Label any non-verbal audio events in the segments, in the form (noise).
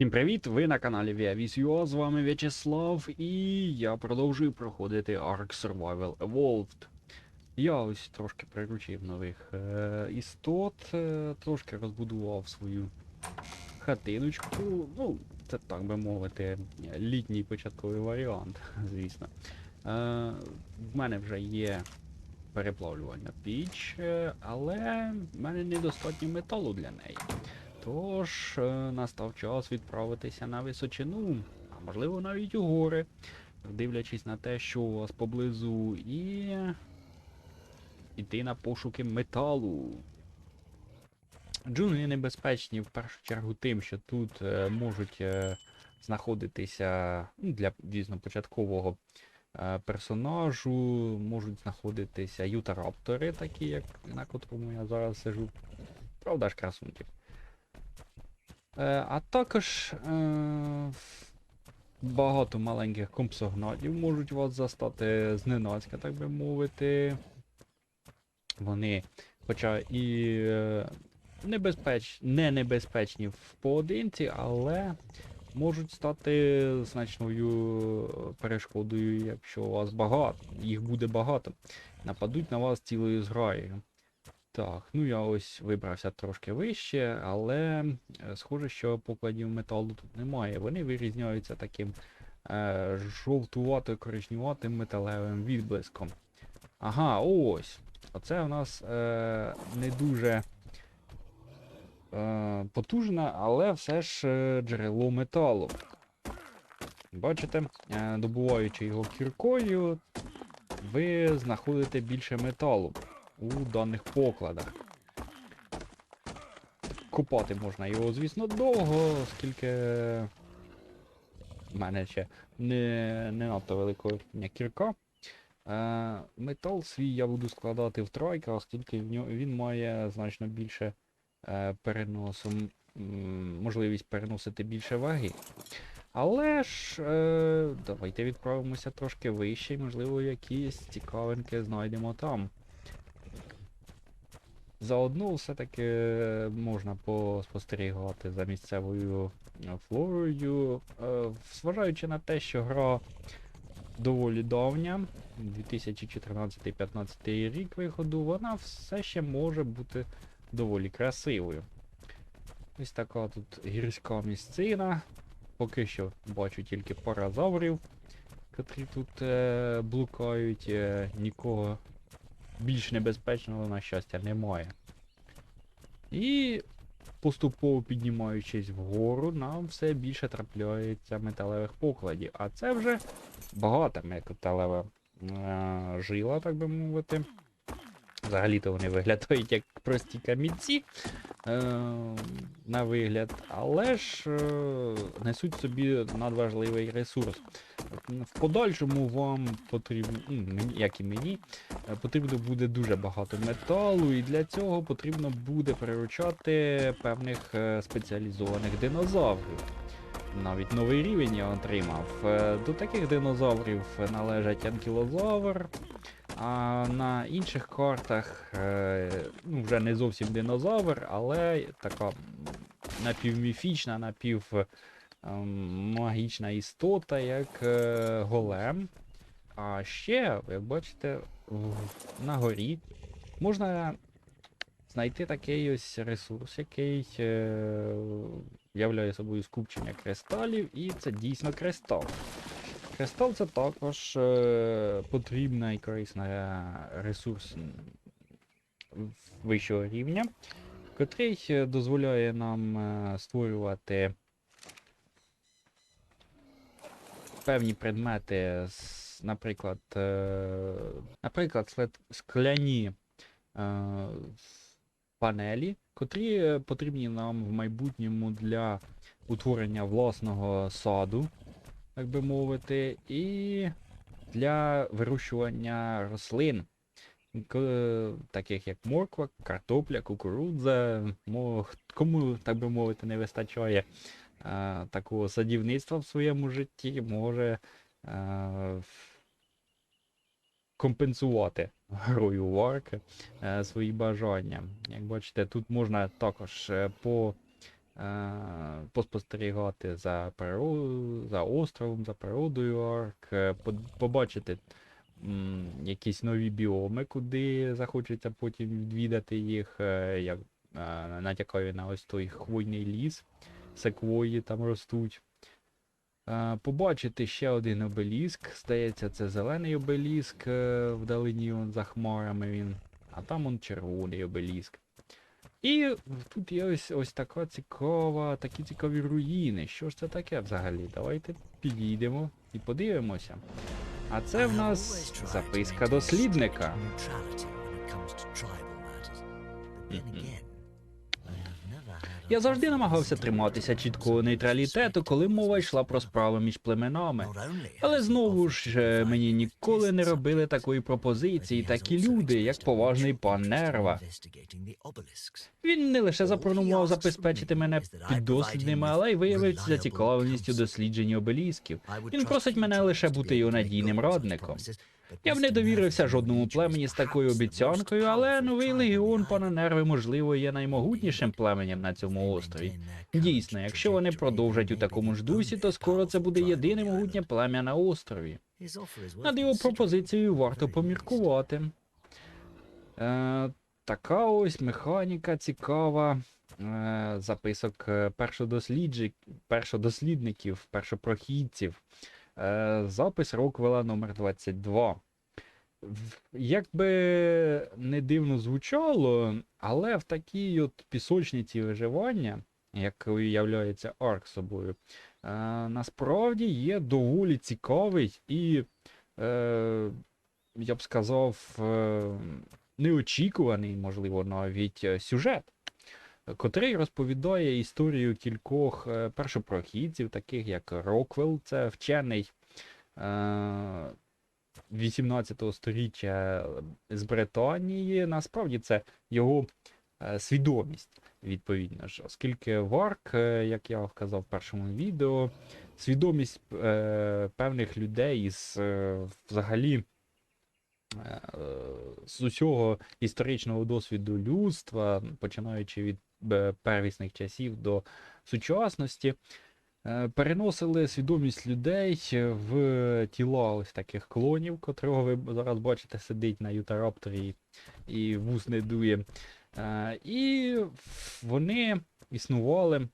Всім привіт! Ви на каналі ViaVis.ua, з вами В'ячеслав, і я продовжую проходити Ark Survival Evolved. Я ось трошки приручив нових е, істот, е, трошки розбудував свою хатиночку. Ну, це так би мовити, літній початковий варіант, (laughs) звісно. Е, в мене вже є переплавлювальна піч, е, але в мене недостатньо металу для неї. Тож е, настав час відправитися на височину, а можливо навіть у гори, дивлячись на те, що у вас поблизу, і йти на пошуки металу. Джунглі небезпечні в першу чергу тим, що тут е, можуть е, знаходитися ну, для, дійсно, початкового е, персонажу, можуть знаходитися ютараптори, такі, як на котрому я зараз сижу. Правда ж, красунки. Е, а також е, багато маленьких компсогнатів можуть вас застати зненацька, так би мовити. Вони, хоча і е, небезпеч... не небезпечні в поодинці, але можуть стати значною перешкодою, якщо у вас багато, їх буде багато. Нападуть на вас цілою зграєю. Так, ну я ось вибрався трошки вище, але е, схоже, що покладів металу тут немає. Вони вирізняються таким е, жовтувато-коричневатим металевим відблиском. Ага, ось. Оце у нас е, не дуже е, потужне, але все ж е, джерело металу. Бачите, е, добуваючи його кіркою, ви знаходите більше металу у даних покладах. Купати можна його, звісно, довго, оскільки в мене ще не, не надто великого кірка. Е, метал свій я буду складати в тройка, оскільки в нього, він має значно більше е, переносу, можливість переносити більше ваги. Але ж е, давайте відправимося трошки вище, і, можливо, якісь цікавинки знайдемо там. Заодно все-таки можна поспостерігати за місцевою е, флорою, е, зважаючи на те, що гра доволі давня, 2014-15 рік виходу, вона все ще може бути доволі красивою. Ось така тут гірська місцина. Поки що бачу тільки паразаврів, котрі тут е, блукають, е, нікого більш небезпечного, на щастя, немає. І поступово піднімаючись вгору, нам все більше трапляється металевих покладів. А це вже багата металева е, жила, так би мовити. Взагалі-то вони виглядають як прості камінці е, на вигляд, але ж е, несуть собі надважливий ресурс. В подальшому вам потрібно, ну, як і мені, е, потрібно буде дуже багато металу, і для цього потрібно буде приручати певних е, спеціалізованих динозаврів. Навіть новий рівень я отримав. Е, До таких динозаврів належать анкілозавр, а на інших картах е, ну, вже не зовсім динозавр, але така напівміфічна, напів ем, істота, як е, голем. А ще, як бачите, на горі можна знайти такий ось ресурс, який е, являє собою скупчення кристалів, і це дійсно кристал. Кристал це також е, потрібна і корисна ресурс вищого рівня, котрий е, дозволяє нам е, створювати певні предмети, наприклад, е, наприклад, скляні е, панелі, котрі е, потрібні нам в майбутньому для утворення власного саду, так би мовити, і для вирощування рослин, таких як морква, картопля, кукурудза. Кому, так би мовити, не вистачає е, такого садівництва в своєму житті, може е, в- компенсувати грою Варк е, свої бажання. Як бачите, тут можна також е, по е, поспостерігати за, приро- за островом, за природою Арк, е, побачити якісь нові біоми, куди захочеться потім відвідати їх, е, як е, натякаю на ось той хвойний ліс, секвої там ростуть. Е, Побачити ще один обеліск. Здається, це зелений обеліск е, вдалині за хмарами він, а там он червоний обеліск. І тут є ось, ось така цікава, такі цікаві руїни. Що ж це таке взагалі? Давайте підійдемо і подивимося. А це в нас записка дослідника. Мгм. Я завжди намагався триматися чіткого нейтралітету, коли мова йшла про справи між племенами. Але знову ж е, мені ніколи не робили такої пропозиції такі люди, як поважний пан Нерва. Він не лише запропонував забезпечити мене піддослідними, але й виявив зацікавленість у дослідженні обелісків. Він просить мене лише бути його надійним радником. Я б не довірився жодному племені з такою обіцянкою, але новий легіон пана Нерви, можливо, є наймогутнішим племенем на цьому острові. Дійсно, якщо вони продовжать у такому ж дусі, то скоро це буде єдине могутнє плем'я на острові. Над його пропозицією варто поміркувати. Е, така ось механіка цікава. Е, записок е, першодослідників, першопрохідців. Е, запис Роквела номер 22. Як би не дивно звучало, але в такій от пісочниці виживання, якою являється Арк собою, е, насправді є доволі цікавий і, е, я б сказав, неочікуваний, можливо, навіть сюжет, котрий розповідає історію кількох е, першопрохідців, таких як Роквелл, це вчений. е, 18 століття з Британії, насправді це його е, свідомість, відповідно ж, оскільки Варк, е, як я вказав в першому відео, свідомість е, певних людей із е, взагалі е, з усього історичного досвіду людства, починаючи від е, первісних часів до сучасності, е, переносили свідомість людей в тіла ось таких клонів, котрого ви зараз бачите, сидить на ютарапторі і вуз не дує. Е, І вони існували,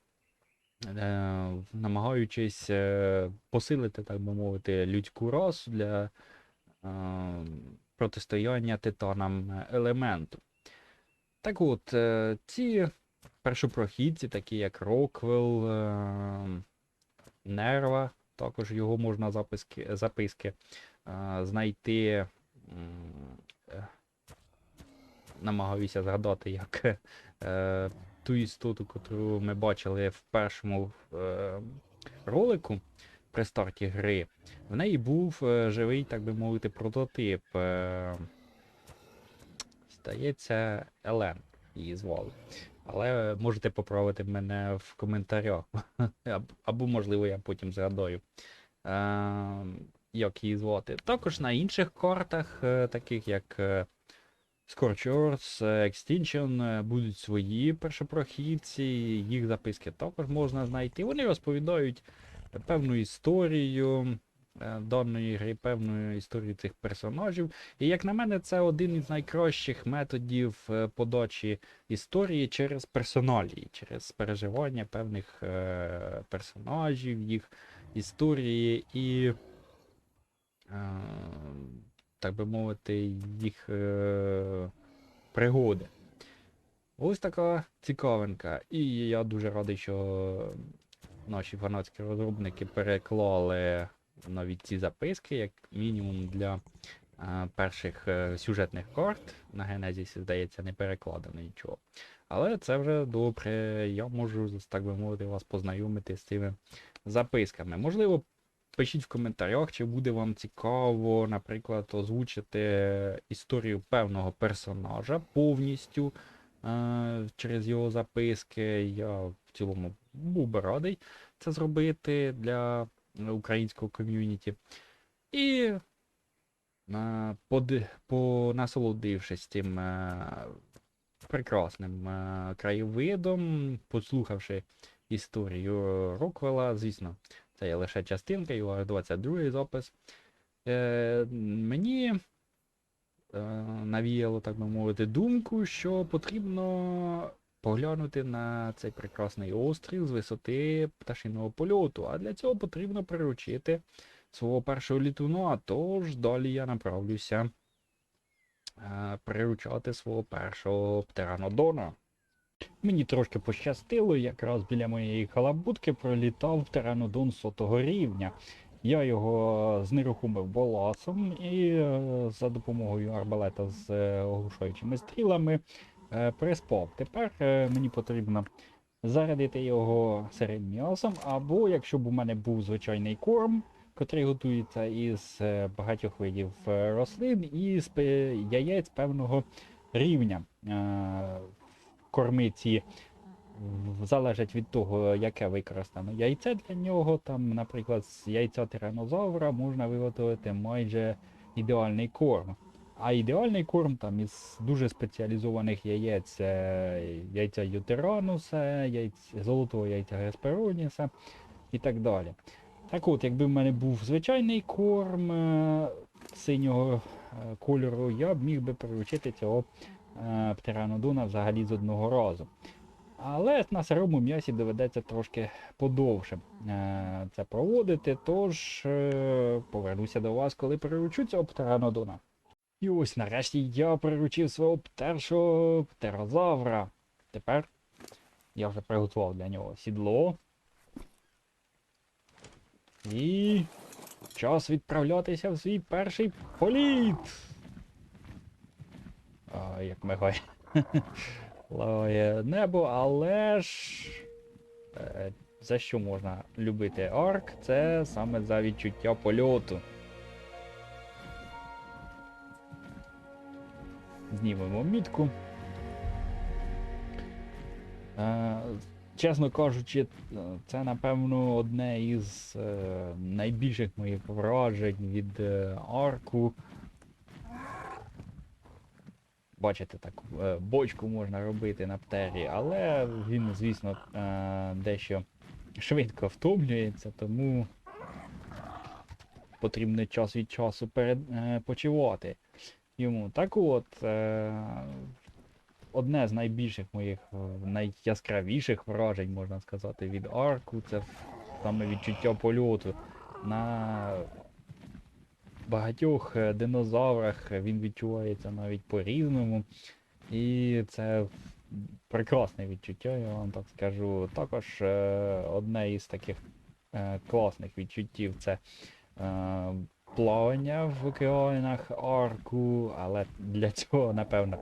е, намагаючись е, посилити, так би мовити, людську расу для е, протистояння титанам е, елементу. Так от, е, ці першопрохідці, такі як Роквелл, е, Нерва, також його можна записки, записки е, знайти. е, Намагаюся згадати, як е, ту істоту, яку ми бачили в першому ролику при старті гри. В неї був живий, так би мовити, прототип. Здається, Елен її звали. Але можете поправити мене в коментарях. (laughs) Або, можливо, я потім згадаю, е, як її звати. Також на інших картах, е, таких як е, Scorch Earth, е, Extinction, будуть свої першопрохідці, їх записки також можна знайти. Вони розповідають певну історію даної гри, певну історію цих персонажів. І як на мене, це один із найкращих методів е, подачі історії через персоналії, через переживання певних е, персонажів, їх історії і, е, так би мовити, їх е, пригоди. Ось така цікавинка. І я дуже радий, що наші фанатські розробники переклали навіть ці записки, як мінімум для е, перших е, сюжетних карт. На Генезісі, здається, не перекладено нічого. Але це вже добре. Я можу, так би мовити, вас познайомити з цими записками. Можливо, пишіть в коментарях, чи буде вам цікаво, наприклад, озвучити історію певного персонажа повністю е, через його записки. Я в цілому був би радий це зробити для українського ком'юніті. І понасолодившись тим е, прекрасним е, краєвидом, послухавши історію Роквелла. Звісно, це є лише частинка, його аж 22 запис. Е, мені навіяло, так би мовити, думку, що потрібно поглянути на цей прекрасний острів з висоти пташиного польоту. А для цього потрібно приручити свого першого літуна. Тож далі я направлюся е, приручати свого першого птеранодона. Мені трошки пощастило, якраз біля моєї халабутки пролітав птеранодон сотого рівня. Я його знерухомив боласом і е, за допомогою арбалета з е, оглушаючими стрілами е, приспав. Тепер е, мені потрібно зарядити його сирим м'ясом, або якщо б у мене був звичайний корм, котрий готується із е, багатьох видів рослин і з яєць певного рівня. Корми ці залежать від того, яке використано яйце для нього. Там, наприклад, з яйця тиранозавра можна виготовити майже ідеальний корм. А ідеальний корм там із дуже спеціалізованих яєць, е, яйця ютерануса, яйць, золотого яйця геспероніса і так далі. Так от, якби в мене був звичайний корм е, синього е, кольору, я б міг би приручити цього птеранодона взагалі з одного разу. Але на сирому м'ясі доведеться трошки подовше це проводити, тож повернуся до вас, коли приручу цього птеранодона. І ось нарешті я приручив свого першого птерозавра. Тепер я вже приготував для нього сідло. І час відправлятися в свій перший політ. А, як мигає. (laughs) Лає небо, але ж. е, За що можна любити арк? Це саме за відчуття польоту. Знімемо мітку. Е, чесно кажучи, це напевно одне із е, найбільших моїх вражень від е, арку. Бачите, так бочку можна робити на птері, але він, звісно, дещо швидко втомлюється, тому потрібно час від часу перепочивати йому. Так от, е, одне з найбільших моїх, е, найяскравіших вражень, можна сказати, від арку, це саме відчуття польоту. На багатьох е, динозаврах він відчувається навіть по-різному. І це прекрасне відчуття, я вам так скажу. Також одне із таких класних відчуттів це плавання в океанах арку, але для цього, напевно,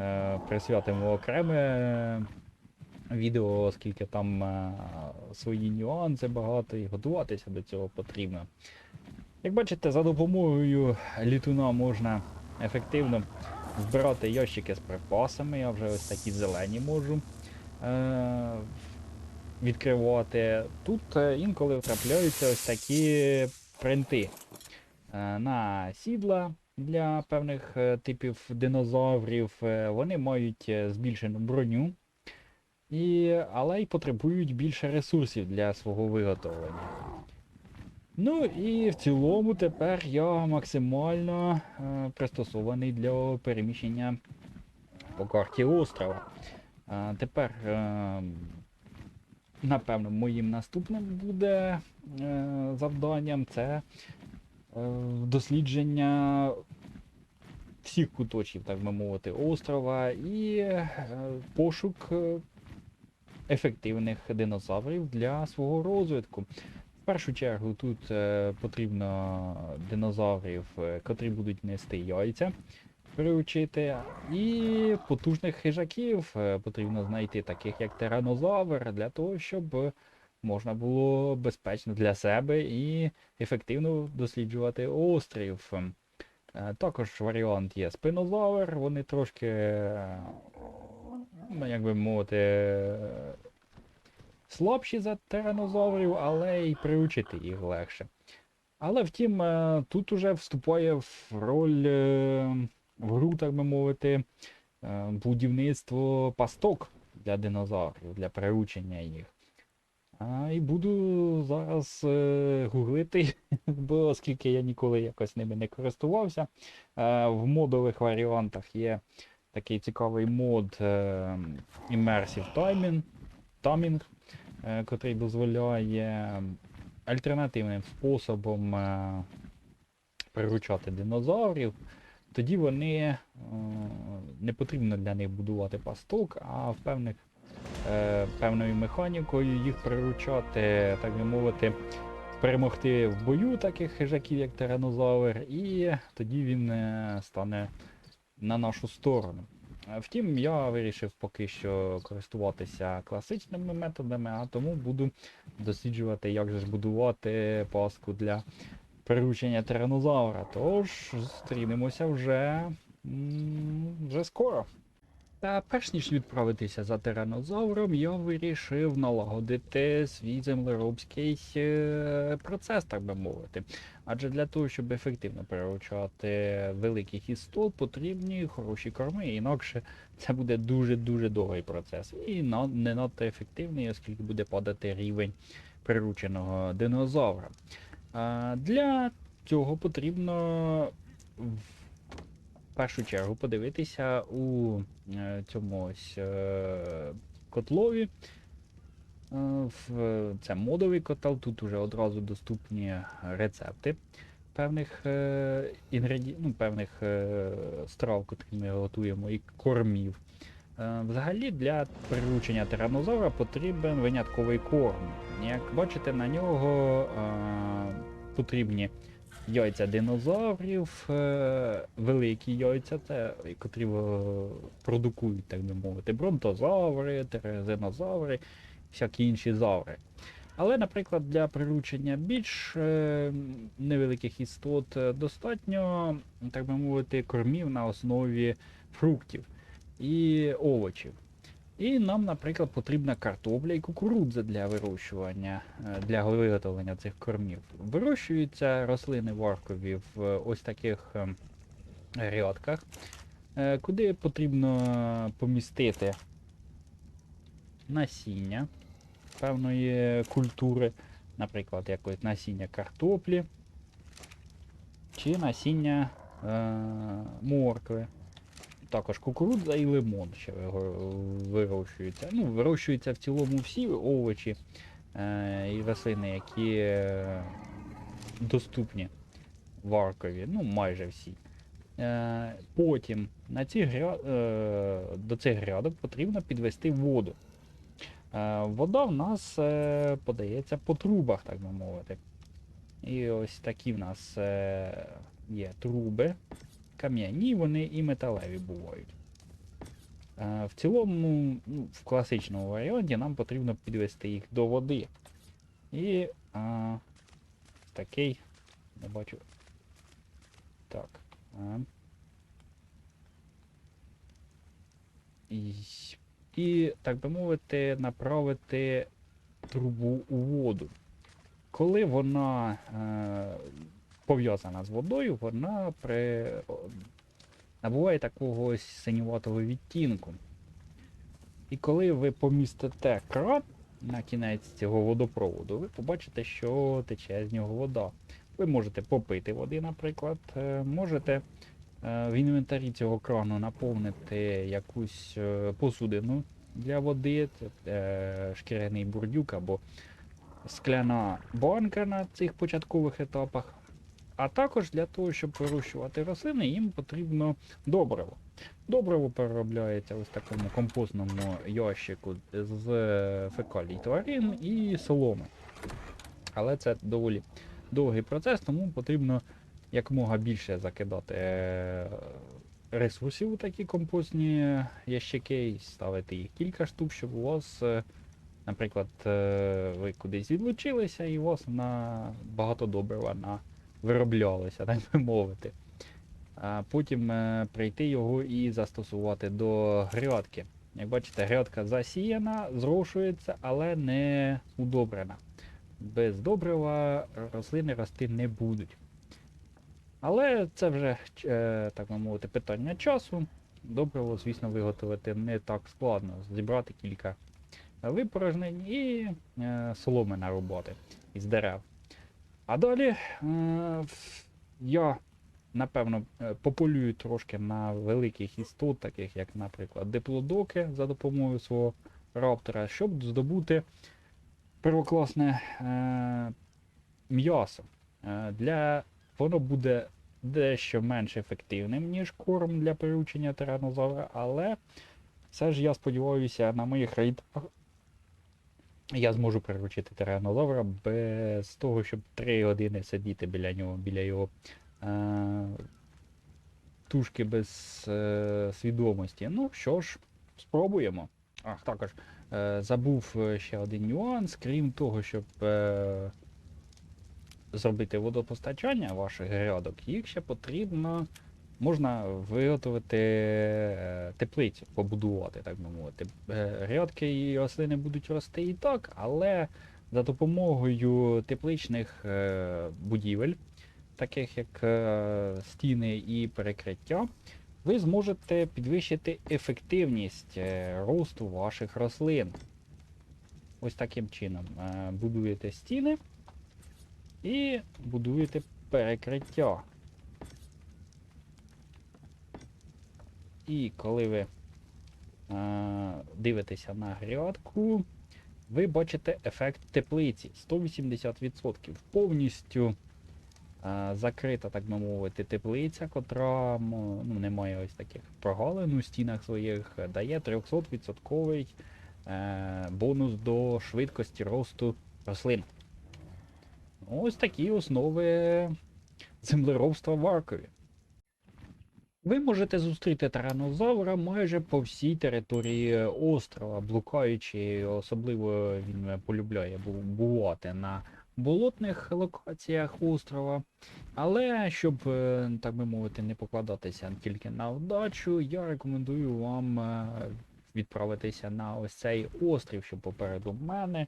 е, присвятимо окреме відео, оскільки там е, свої нюанси багато і готуватися до цього потрібно. Як бачите, за допомогою літуна можна ефективно збирати ящики з припасами. Я вже ось такі зелені можу е- відкривати. Тут е, інколи трапляються ось такі принти е, на сідла для певних е, типів динозаврів. Е, Вони мають е, збільшену броню, і, але й потребують більше ресурсів для свого виготовлення. Ну і в цілому тепер я максимально е, пристосований для переміщення по карті острова. Е, тепер, е, напевно, моїм наступним буде е, завданням це е, дослідження всіх куточків, так би мовити, острова і е, пошук е, ефективних динозаврів для свого розвитку. В першу чергу тут е, потрібно динозаврів, е, котрі будуть нести яйця, приручити, і потужних хижаків е, потрібно знайти, таких як тиранозавр, для того, щоб можна було безпечно для себе і ефективно досліджувати острів. Е, Також варіант є спинозавр, вони трошки, е, ну, як би мовити, е, слабші за тиранозаврів, але й приучити їх легше. Але втім, тут уже вступає в роль в гру, так би мовити, будівництво пасток для динозаврів, для приучення їх. А, і буду зараз е, гуглити, (laughs) бо оскільки я ніколи якось ними не користувався. Е, в модових варіантах є такий цікавий мод е, Immersive Timing, Timing е, котрий дозволяє альтернативним способом е, приручати динозаврів. Тоді вони е, не потрібно для них будувати пасток, а в певних певною механікою їх приручати, так би мовити, перемогти в бою таких хижаків, як тиранозавр, і тоді він е, стане на нашу сторону. Е, Втім, я вирішив поки що користуватися класичними методами, а тому буду досліджувати, як же ж будувати паску для приручення тиранозавра. Тож зустрінемося вже, вже скоро. Та перш ніж відправитися за тиранозавром, я вирішив налагодити свій землеробський е, процес, так би мовити. Адже для того, щоб ефективно переручати великих істот, потрібні хороші корми, інакше це буде дуже-дуже довгий процес. І не надто ефективний, оскільки буде падати рівень прирученого динозавра. Для цього потрібно першу чергу подивитися у е, цьому ось е, котлові. Е, Це модовий котел, тут уже одразу доступні рецепти певних інгреді... ну, певних страв, котрі ми готуємо, і кормів. Взагалі для приручення тиранозавра потрібен винятковий корм. Як бачите, на нього потрібні яйця динозаврів, е, великі яйця, це, котрі е, продукують, так би мовити, бронтозаври, терезинозаври, всякі інші заври. Але, наприклад, для приручення більш е, невеликих істот достатньо, так би мовити, кормів на основі фруктів і овочів. І нам, наприклад, потрібна картопля і кукурудза для вирощування, е, для виготовлення цих кормів. Вирощуються рослини варкові в ось таких е, грядках, е, куди потрібно помістити насіння певної культури, наприклад, якось насіння картоплі чи насіння е, моркви. Також кукурудза і лимон ще вирощуються. Ну, вирощуються в цілому всі овочі е, і рослини, які е, доступні варкові, ну майже всі. Е, потім на ці гря... е, до цих грядок потрібно підвести воду. Е, вода в нас е, подається по трубах, так би мовити. І ось такі в нас е, є труби кам'яні, вони і металеві бувають. В цілому, ну, в класичному варіанті нам потрібно підвести їх до води. І а, такий, не бачу. Так. А. І, і, так би мовити, направити трубу у воду. Коли вона е, пов'язана з водою, вона при... набуває такого синюватого відтінку. І коли ви помістите кран на кінець цього водопроводу, ви побачите, що тече з нього вода. Ви можете попити води, наприклад, е, можете е, в інвентарі цього крану наповнити якусь е, посудину для води, шкіряний бурдюк або скляна банка на цих початкових етапах. А також для того, щоб вирощувати рослини, їм потрібно добриво. Добриво переробляється ось такому компостному ящику з фекалій тварин і соломи. Але це доволі довгий процес, тому потрібно якомога більше закидати е, ресурсів у такі компостні ящики ставити їх кілька штук, щоб у вас, е, наприклад, е, ви кудись відлучилися і у вас на багато добрива на вироблялося, (laughs) так би мовити. А потім е, прийти його і застосувати до грядки. Як бачите, грядка засіяна, зрошується, але не удобрена. Без добрива рослини рости не будуть. Але це вже, е, так би мовити, питання часу. Добриво, звісно, виготовити не так складно. Зібрати кілька випорожнень і е, соломи на роботи із дерев. А далі я, напевно, е, пополюю трошки на великих істот, таких як, наприклад, диплодоки за допомогою свого раптора, щоб здобути первокласне е, м'ясо. Е, для... Воно буде дещо менш ефективним, ніж корм для приручення тиранозавра, але все ж я сподіваюся, на моїх рейдах я зможу приручити тиранозавра без того, щоб 3 години сидіти біля нього, біля його е, тушки без е, свідомості. Ну що ж, спробуємо. Ах, також е, забув е, ще один нюанс, крім того, щоб е, зробити водопостачання ваших грядок, їх ще потрібно. Можна виготовити е, теплицю, побудувати, так би мовити. Е, Грядки і рослини будуть рости і так, але за допомогою тепличних е, будівель, таких як стіни і перекриття, ви зможете підвищити ефективність росту ваших рослин. Ось таким чином. Будуєте стіни і будуєте перекриття. І коли ви е, дивитеся на грядку, ви бачите ефект теплиці 180%. Повністю е, закрита, так би мовити, теплиця, котра ну, має ось таких прогалин у стінах своїх, е, дає 300% е, бонус до швидкості росту рослин. Ось такі основи землеробства в Аркові. Ви можете зустріти тиранозавра майже по всій території острова, блукаючи, особливо він е, полюбляє бувати на болотних локаціях острова. Але щоб, е, так би мовити, не покладатися тільки на вдачу, я рекомендую вам е, відправитися на ось цей острів, що попереду мене,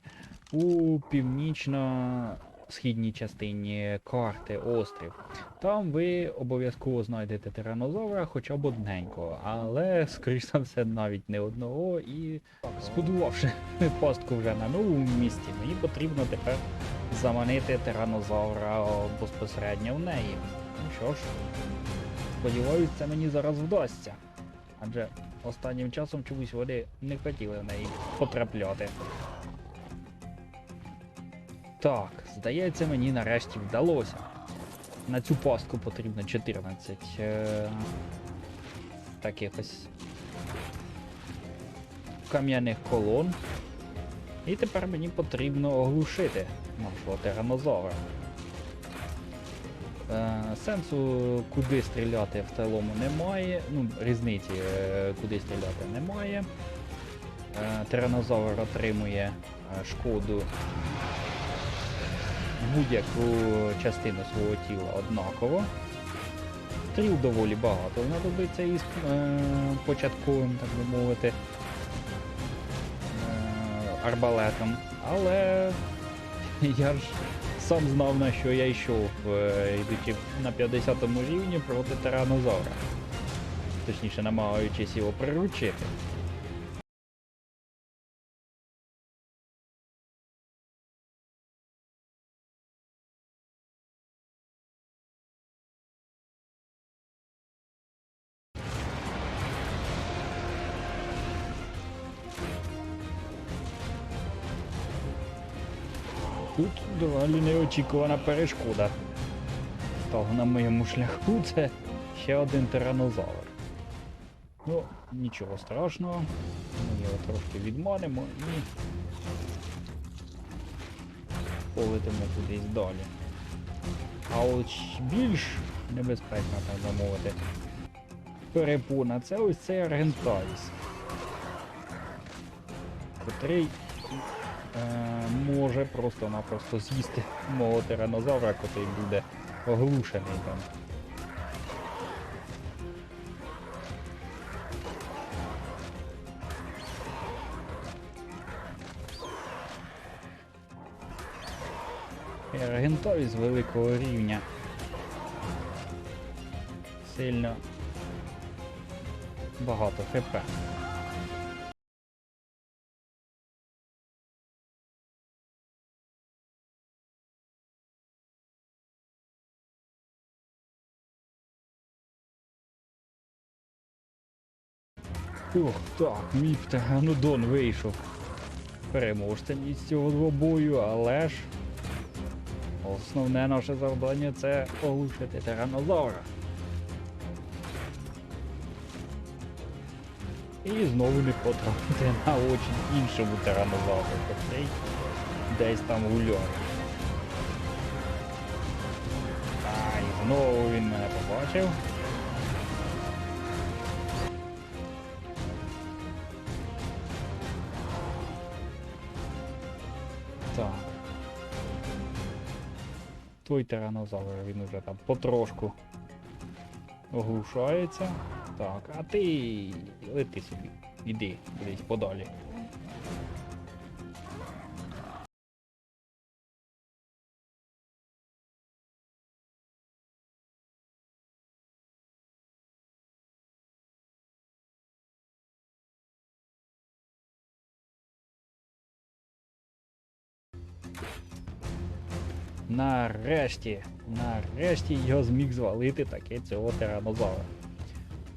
у північно східній частині карти острів. Там ви обов'язково знайдете тиранозавра хоча б одненького, але, скоріш за все, навіть не одного. І збудувавши (laughs) пастку вже на новому місці, мені потрібно тепер заманити тиранозавра безпосередньо в неї. Ну що ж, сподіваюсь, це мені зараз вдасться. Адже останнім часом чомусь вони не хотіли в неї потрапляти. Так, здається, мені нарешті вдалося. На цю пастку потрібно 14 е, таких ось кам'яних колон. І тепер мені потрібно оглушити нашого тиранозавра. Е, сенсу куди стріляти в цілому немає. Ну, різниці е, куди стріляти немає. Е, тиранозавр отримує е, шкоду будь-яку частину свого тіла однаково. Стріл доволі багато знадобиться із е, початковим, так би мовити, е, арбалетом. Але (laughs) я ж сам знав на що я йшов, е, йдучи на 50 рівні проти тиранозавра. Точніше, намагаючись його приручити. Доволі неочікувана перешкода. Стала на моєму шляху це ще один тиранозавр. Ну, нічого страшного. Ми його трошки відманимо і полетимо кудись далі. А от більш небезпечна, так би мовити, перепона це ось цей Аргентавіс, котрий може просто-напросто з'їсти мого тиранозавра, котрий буде оглушений там. Аргентові з великого рівня. Сильно багато хп. Ох, так, мій птеранодон вийшов. Переможцем із цього двобою, але ж основне наше завдання це оглушити тиранозавра. І знову не потрапити на очі іншому тиранозавру, котрий десь там гуляє. А, і знову він мене побачив. Той тиранозавр, він уже там потрошку оглушається. Так, а ти лети собі. Іди кудись подалі. Нарешті, нарешті його зміг звалити таки цього тиранозавра.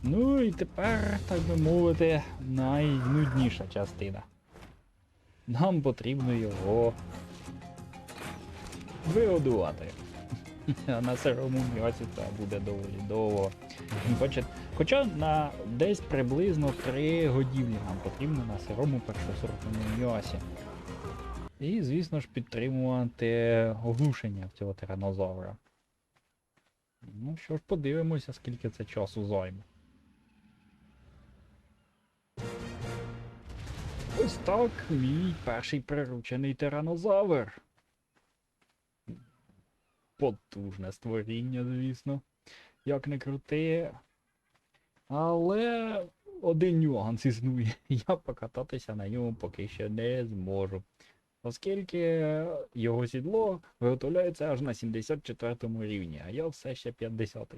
Ну і тепер, так би мовити, найнудніша частина. Нам потрібно його вигодувати. (laughs) А на сирому м'ясі це буде доволі довго. Хоча, хоча на десь приблизно 3 годівлі нам потрібно на сирому першосортному м'ясі. І, звісно ж, підтримувати оглушення цього тиранозавра. Ну що ж, подивимося, скільки це часу займе. Ось так мій перший приручений тиранозавр. Потужне створіння, звісно. Як не крути. Але один нюанс існує. (laughs) Я покататися на ньому поки що не зможу. Оскільки його сідло виготовляється аж на 74 рівні, а я все ще 50.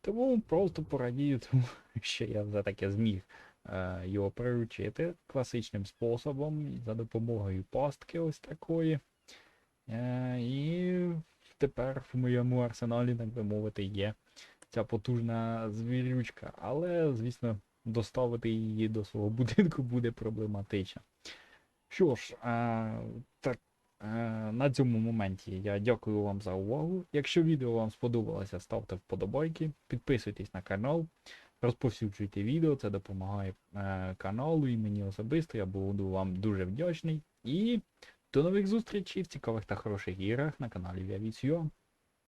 Тому просто порадію, (laughs) тому що я все-таки зміг е, його приручити класичним способом за допомогою пастки ось такої. Е, і тепер в моєму арсеналі, так би мовити, є ця потужна звірючка. Але, звісно, доставити її до свого (laughs) будинку буде проблематично. Що ж, е, так, е, на цьому моменті я дякую вам за увагу. Якщо відео вам сподобалося, ставте вподобайки, підписуйтесь на канал, розповсюджуйте відео, це допомагає е, каналу і мені особисто. Я буду вам дуже вдячний. І до нових зустрічей в цікавих та хороших іграх на каналі Viavis.ua.